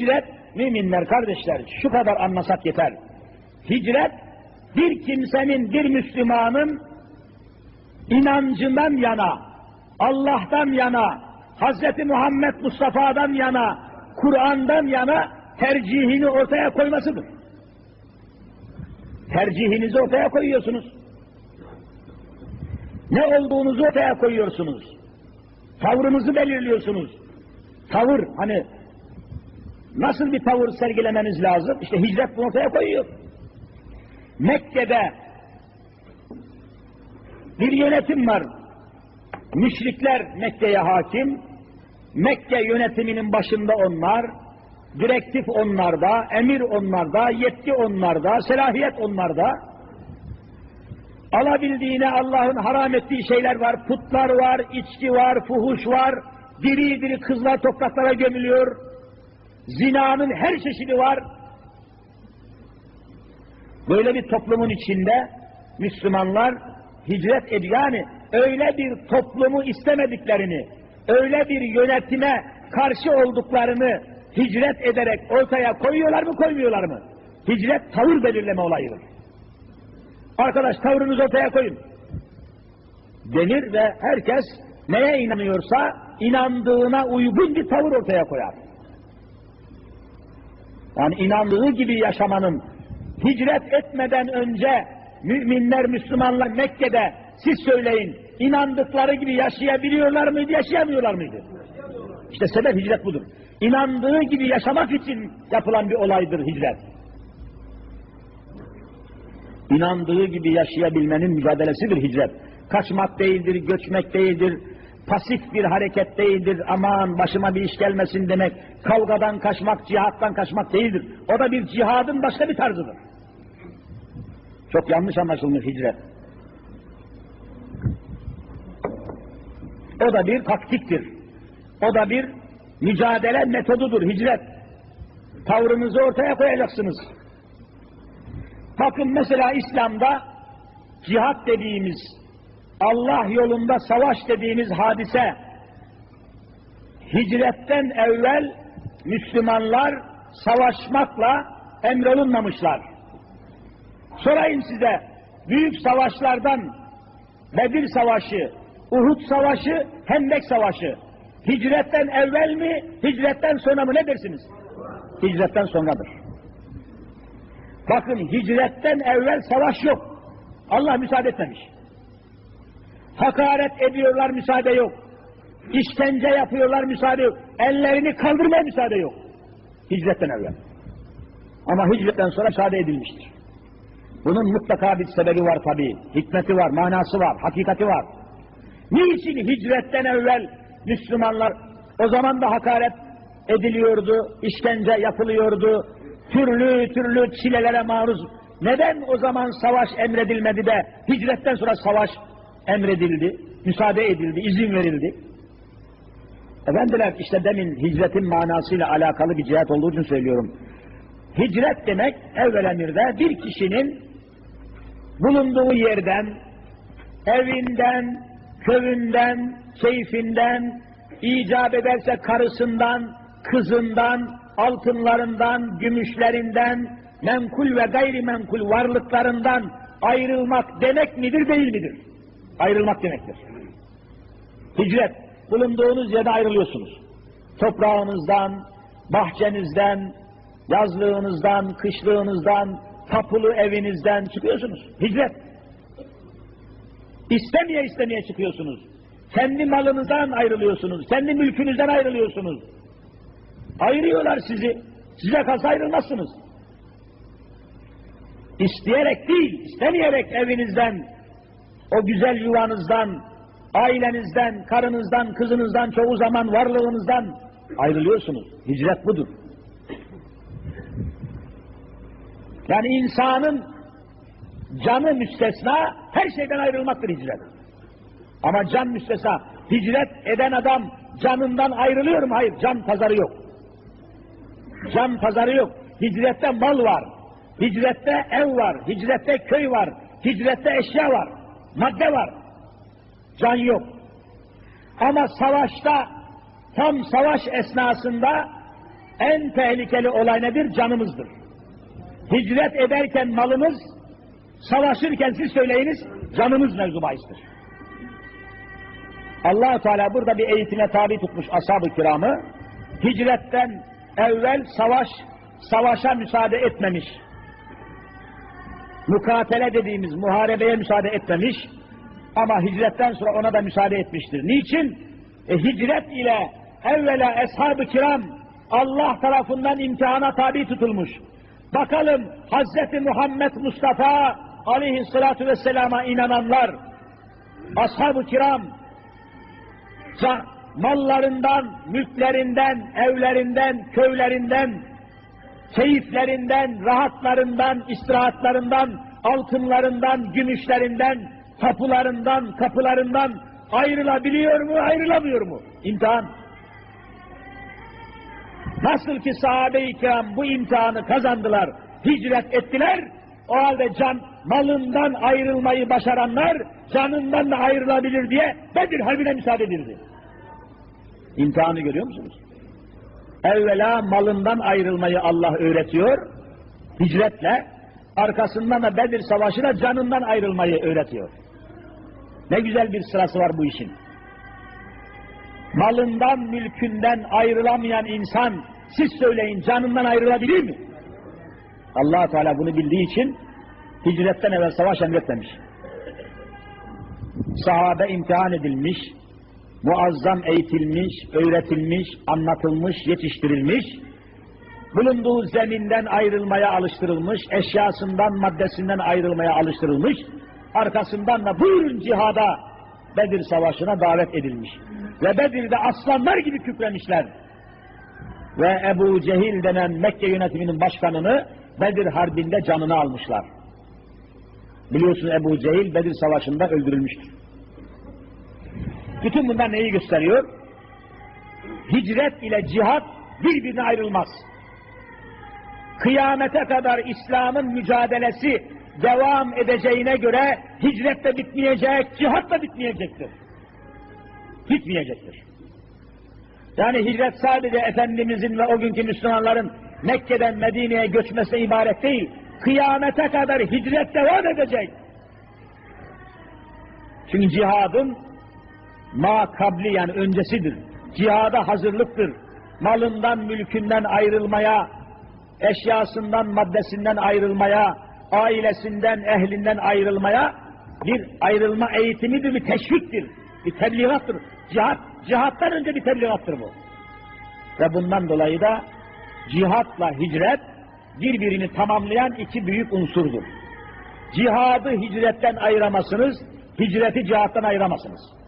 Hicret, müminler, kardeşler, şu kadar anlasak yeter. Hicret, bir kimsenin, bir Müslümanın inancından yana, Allah'tan yana, Hz. Muhammed Mustafa'dan yana, Kur'an'dan yana tercihini ortaya koymasıdır. Tercihinizi ortaya koyuyorsunuz. Ne olduğunuzu ortaya koyuyorsunuz. Tavrınızı belirliyorsunuz. Tavır, hani nasıl bir tavır sergilemeniz lazım? İşte hicret bunu ortaya koyuyor. Mekke'de bir yönetim var. Müşrikler Mekke'ye hakim. Mekke yönetiminin başında onlar, direktif onlarda, emir onlarda, yetki onlarda, selahiyet onlarda. Alabildiğine Allah'ın haram ettiği şeyler var, putlar var, içki var, fuhuş var, diri diri kızlar topraklara gömülüyor, zinanın her çeşidi var. Böyle bir toplumun içinde Müslümanlar hicret ediyor. Yani öyle bir toplumu istemediklerini, öyle bir yönetime karşı olduklarını hicret ederek ortaya koyuyorlar mı koymuyorlar mı? Hicret tavır belirleme olayıdır. Arkadaş tavrınızı ortaya koyun. Denir ve herkes neye inanıyorsa inandığına uygun bir tavır ortaya koyar. Yani inandığı gibi yaşamanın hicret etmeden önce müminler, Müslümanlar Mekke'de siz söyleyin inandıkları gibi yaşayabiliyorlar mıydı, yaşayamıyorlar mıydı? İşte sebep hicret budur. İnandığı gibi yaşamak için yapılan bir olaydır hicret. İnandığı gibi yaşayabilmenin mücadelesidir hicret. Kaçmak değildir, göçmek değildir, pasif bir hareket değildir, aman başıma bir iş gelmesin demek, kavgadan kaçmak, cihattan kaçmak değildir. O da bir cihadın başka bir tarzıdır. Çok yanlış anlaşılmış hicret. O da bir taktiktir. O da bir mücadele metodudur hicret. Tavrınızı ortaya koyacaksınız. Bakın mesela İslam'da cihat dediğimiz, Allah yolunda savaş dediğimiz hadise, hicretten evvel Müslümanlar savaşmakla emrolunmamışlar. Sorayım size, büyük savaşlardan Bedir Savaşı, Uhud Savaşı, Hendek Savaşı, hicretten evvel mi, hicretten sonra mı ne dersiniz? Hicretten sonradır. Bakın hicretten evvel savaş yok. Allah müsaade etmemiş. Hakaret ediyorlar müsaade yok. İşkence yapıyorlar müsaade yok. Ellerini kaldırmaya müsaade yok. Hicretten evvel. Ama hicretten sonra müsaade edilmiştir. Bunun mutlaka bir sebebi var tabi. Hikmeti var, manası var, hakikati var. Niçin hicretten evvel Müslümanlar o zaman da hakaret ediliyordu, işkence yapılıyordu, türlü türlü çilelere maruz. Neden o zaman savaş emredilmedi de hicretten sonra savaş emredildi, müsaade edildi, izin verildi? Efendiler işte demin hicretin manasıyla alakalı bir cihat olduğu için söylüyorum. Hicret demek evvel emirde bir kişinin bulunduğu yerden, evinden, köyünden, keyfinden, icap ederse karısından, kızından, altınlarından, gümüşlerinden, menkul ve gayrimenkul varlıklarından ayrılmak demek midir değil midir? Ayrılmak demektir. Hicret, bulunduğunuz yerde ayrılıyorsunuz. Toprağınızdan, bahçenizden, yazlığınızdan, kışlığınızdan, tapulu evinizden çıkıyorsunuz. Hicret. İstemeye istemeye çıkıyorsunuz. Kendi malınızdan ayrılıyorsunuz. Kendi mülkünüzden ayrılıyorsunuz. Ayırıyorlar sizi. Size kalsa ayrılmazsınız. İsteyerek değil, istemeyerek evinizden, o güzel yuvanızdan, ailenizden, karınızdan, kızınızdan, çoğu zaman varlığınızdan ayrılıyorsunuz. Hicret budur. Yani insanın canı müstesna her şeyden ayrılmaktır hicret. Ama can müstesna. Hicret eden adam canından ayrılıyor mu? Hayır. Can pazarı yok. Can pazarı yok. Hicrette mal var. Hicrette ev var. Hicrette köy var. Hicrette eşya var. Madde var. Can yok. Ama savaşta tam savaş esnasında en tehlikeli olay nedir? Canımızdır. Hicret ederken malımız, savaşırken siz söyleyiniz, canımız mevzu bahistir. allah Teala burada bir eğitime tabi tutmuş ashab-ı kiramı, hicretten evvel savaş, savaşa müsaade etmemiş. Mukatele dediğimiz muharebeye müsaade etmemiş ama hicretten sonra ona da müsaade etmiştir. Niçin? E, hicret ile evvela ashab-ı kiram Allah tarafından imtihana tabi tutulmuş. Bakalım Hz. Muhammed Mustafa aleyhissalatu vesselama inananlar, ashab-ı kiram mallarından, mülklerinden, evlerinden, köylerinden, keyiflerinden, rahatlarından, istirahatlarından, altınlarından, gümüşlerinden, tapularından, kapılarından ayrılabiliyor mu, ayrılamıyor mu? İmtihan. Nasıl ki sahabe-i kiram bu imtihanı kazandılar, hicret ettiler, o halde can, malından ayrılmayı başaranlar, canından da ayrılabilir diye Bedir Harbi'ne müsaade edildi. İmtihanı görüyor musunuz? Evvela malından ayrılmayı Allah öğretiyor, hicretle, arkasından da Bedir Savaşı'na canından ayrılmayı öğretiyor. Ne güzel bir sırası var bu işin. Malından, mülkünden ayrılamayan insan, siz söyleyin canından ayrılabilir mi? allah Teala bunu bildiği için hicretten evvel savaş emretmemiş. Sahabe imtihan edilmiş, muazzam eğitilmiş, öğretilmiş, anlatılmış, yetiştirilmiş, bulunduğu zeminden ayrılmaya alıştırılmış, eşyasından, maddesinden ayrılmaya alıştırılmış, arkasından da buyurun cihada Bedir Savaşı'na davet edilmiş. Ve Bedir'de aslanlar gibi kükremişler. Ve Ebu Cehil denen Mekke yönetiminin başkanını Bedir Harbi'nde canını almışlar. Biliyorsunuz Ebu Cehil Bedir Savaşı'nda öldürülmüştür. Bütün bunlar neyi gösteriyor? Hicret ile cihat birbirine ayrılmaz. Kıyamete kadar İslam'ın mücadelesi devam edeceğine göre hicret de bitmeyecek, cihat da bitmeyecektir. Bitmeyecektir. Yani hicret sadece Efendimizin ve o günkü Müslümanların Mekke'den Medine'ye göçmesine ibaret değil, kıyamete kadar hicret devam edecek. Çünkü cihadın ma kabli yani öncesidir. Cihada hazırlıktır. Malından, mülkünden ayrılmaya, eşyasından, maddesinden ayrılmaya, ailesinden, ehlinden ayrılmaya bir ayrılma eğitimidir, bir teşviktir, bir tebliğattır. Cihat, cihattan önce bir tebliğattır bu. Ve bundan dolayı da cihatla hicret birbirini tamamlayan iki büyük unsurdur. Cihadı hicretten ayıramazsınız, hicreti cihattan ayıramazsınız.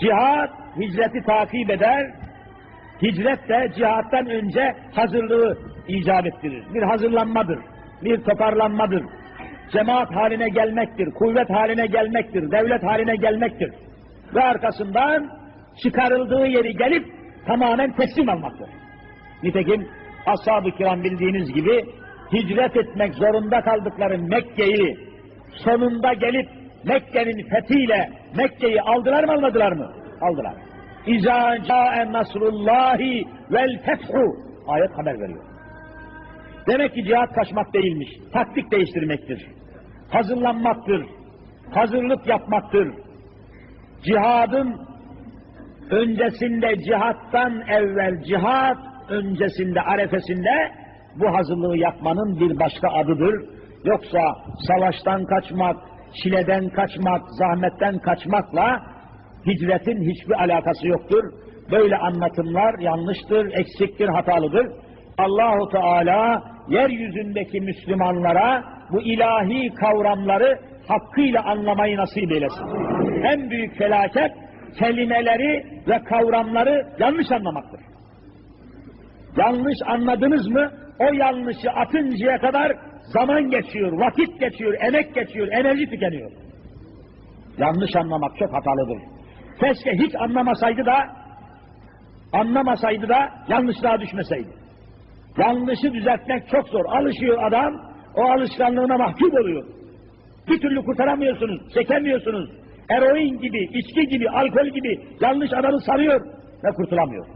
Cihad hicreti takip eder, hicret de cihattan önce hazırlığı icap ettirir. Bir hazırlanmadır, bir toparlanmadır. Cemaat haline gelmektir, kuvvet haline gelmektir, devlet haline gelmektir. Ve arkasından çıkarıldığı yeri gelip tamamen teslim almaktır. Nitekim ashab-ı kiram bildiğiniz gibi hicret etmek zorunda kaldıkları Mekke'yi sonunda gelip Mekke'nin fethiyle Mekke'yi aldılar mı almadılar mı? Aldılar. İzâ câen nasrullâhi vel fethu ayet haber veriyor. Demek ki cihat kaçmak değilmiş. Taktik değiştirmektir. Hazırlanmaktır. Hazırlık yapmaktır. Cihadın öncesinde cihattan evvel cihat öncesinde arefesinde bu hazırlığı yapmanın bir başka adıdır. Yoksa savaştan kaçmak, çileden kaçmak, zahmetten kaçmakla hicretin hiçbir alakası yoktur. Böyle anlatımlar yanlıştır, eksiktir, hatalıdır. Allahu Teala yeryüzündeki Müslümanlara bu ilahi kavramları hakkıyla anlamayı nasip eylesin. En büyük felaket kelimeleri ve kavramları yanlış anlamaktır. Yanlış anladınız mı o yanlışı atıncaya kadar zaman geçiyor, vakit geçiyor, emek geçiyor, enerji tükeniyor. Yanlış anlamak çok hatalıdır. Keşke hiç anlamasaydı da anlamasaydı da yanlışlığa düşmeseydi. Yanlışı düzeltmek çok zor. Alışıyor adam, o alışkanlığına mahkum oluyor. Bir türlü kurtaramıyorsunuz, çekemiyorsunuz. Eroin gibi, içki gibi, alkol gibi yanlış adamı sarıyor ve kurtulamıyor.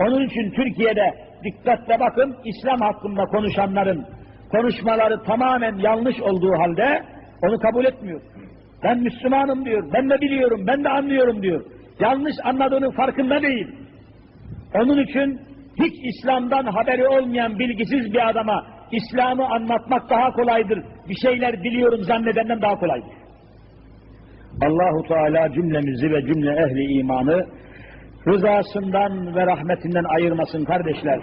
Onun için Türkiye'de dikkatle bakın İslam hakkında konuşanların konuşmaları tamamen yanlış olduğu halde onu kabul etmiyor. Ben Müslümanım diyor, ben de biliyorum, ben de anlıyorum diyor. Yanlış anladığının farkında değil. Onun için hiç İslam'dan haberi olmayan bilgisiz bir adama İslam'ı anlatmak daha kolaydır. Bir şeyler biliyorum zannedenden daha kolaydır. Allahu Teala cümlemizi ve cümle ehli imanı rızasından ve rahmetinden ayırmasın kardeşler.